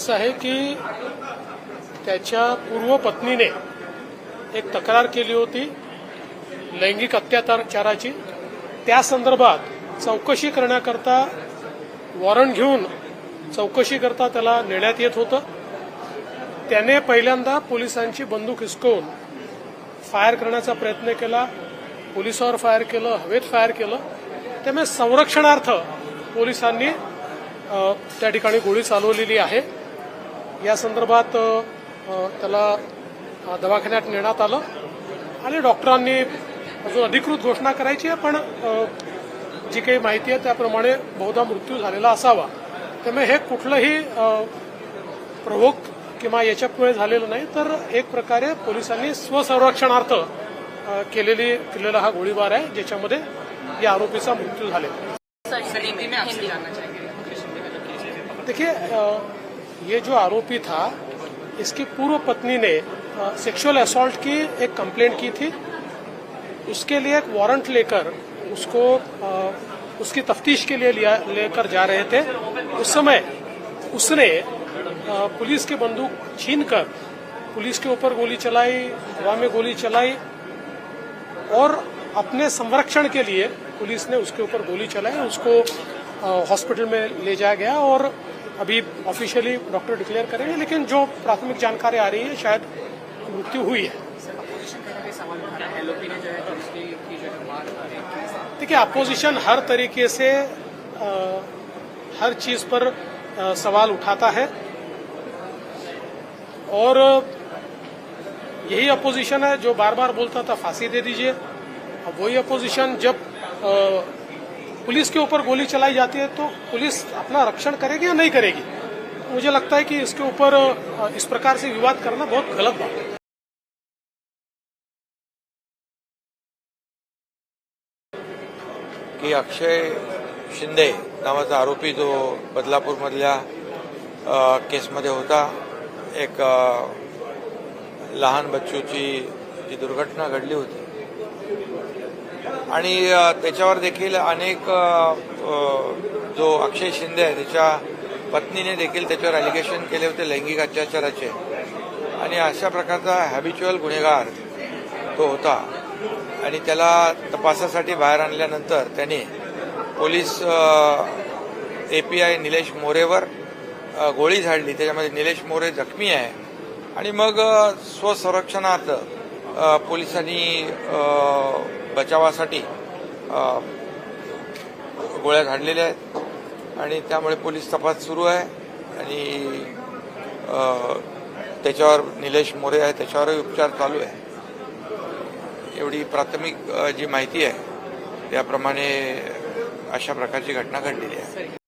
असं आहे की त्याच्या पूर्व पत्नीने एक तक्रार केली होती लैंगिक अत्याचाराची त्या संदर्भात चौकशी करण्याकरता वॉरंट घेऊन चौकशी करता त्याला नेण्यात येत होतं. त्याने पहिल्यांदा पोलिसांची बंदूक हिसकवून फायर करण्याचा प्रयत्न केला. पोलिसावर फायर केलं हवेत फायर केलं. त्यामुळे संरक्षणार्थ पोलिसांनी त्या ठिकाणी गोळी चालवलेली आहे. या संदर्भात त्याला दवाखान्यात नेण्यात आलं आणि डॉक्टरांनी अजून अधिकृत घोषणा करायची आहे पण जी काही माहिती आहे त्याप्रमाणे बहुधा मृत्यू झालेला असावा. त्यामुळे हे कुठलंही प्रवोक किंवा याच्यामुळे झालेलं नाही तर एक प्रकारे पोलिसांनी स्वसंरक्षणार्थ केलेली केलेला हा गोळीबार आहे ज्याच्यामध्ये या आरोपीचा मृत्यू झालेला देखिए ये जो आरोपी था इसकी पूर्व पत्नी ने सेक्सुअल असॉल्ट की एक कंप्लेंट की थी। उसके लिए एक वारंट लेकर उसको अ, उसकी तफ्तीश के लिए लेकर जा रहे थे। उस समय उसने अ, पुलिस के बंदूक छीनकर पुलिस के ऊपर गोली चलाई हवा में गोली चलाई और अपने संरक्षण के लिए पुलिस ने उसके ऊपर गोली चलाई उसको हॉस्पिटल में ले जाया गया और अभी ऑफिशियली डॉक्टर डिक्लेयर करेंगे लेकिन जो प्राथमिक जानकारी आ रही है शायद मृत्यु हुई है। देखिए अपोजिशन हर तरीके से अ, हर चीज़ पर अ, सवाल उठाता है। और यही अपोजिशन है जो बार बार बोलता था फांसी दे दीजिए। अब वही अपोजिशन जब अ, पुलिस के ऊपर गोली चलाई जाती है तो पुलिस अपना रक्षण करेगी या नहीं करेगी? मुझे लगता है कि इसके ऊपर इस प्रकार से विवाद करना बहुत गलत बात है। की अक्षय शिंदे नावाचा आरोपी जो बदलापूरमधल्या अ, केसमध्ये होता एक लहान बच्चूची जी दुर्घटना घडली होती आणि त्याच्यावर देखील अनेक जो अक्षय शिंदे आहे त्याच्या पत्नीने देखील त्याच्यावर अलिगेशन केले होते लैंगिक अत्याचाराचे. आणि अशा प्रकारचा हॅबिच्युअल गुन्हेगार तो होता. आणि त्याला तपासासाठी बाहेर आणल्यानंतर त्याने police A P I Nilesh moreover गोळी झाडली. त्याच्यामध्ये निलेश मोरे जखमी आहे. आणि मग स्वसंरक्षणार्थ पोलिसांनी बचावासाठी गोळ्या झाडलेल्या आहेत. आणि त्यामुळे पोलीस तपास सुरू आहे. आणि त्याच्यावर निलेश मोरे आहे. त्याच्यावरही उपचार चालू आहे. एवढी प्राथमिक जी माहिती आहे त्याप्रमाणे अशा प्रकारची घटना घडलेली आहे.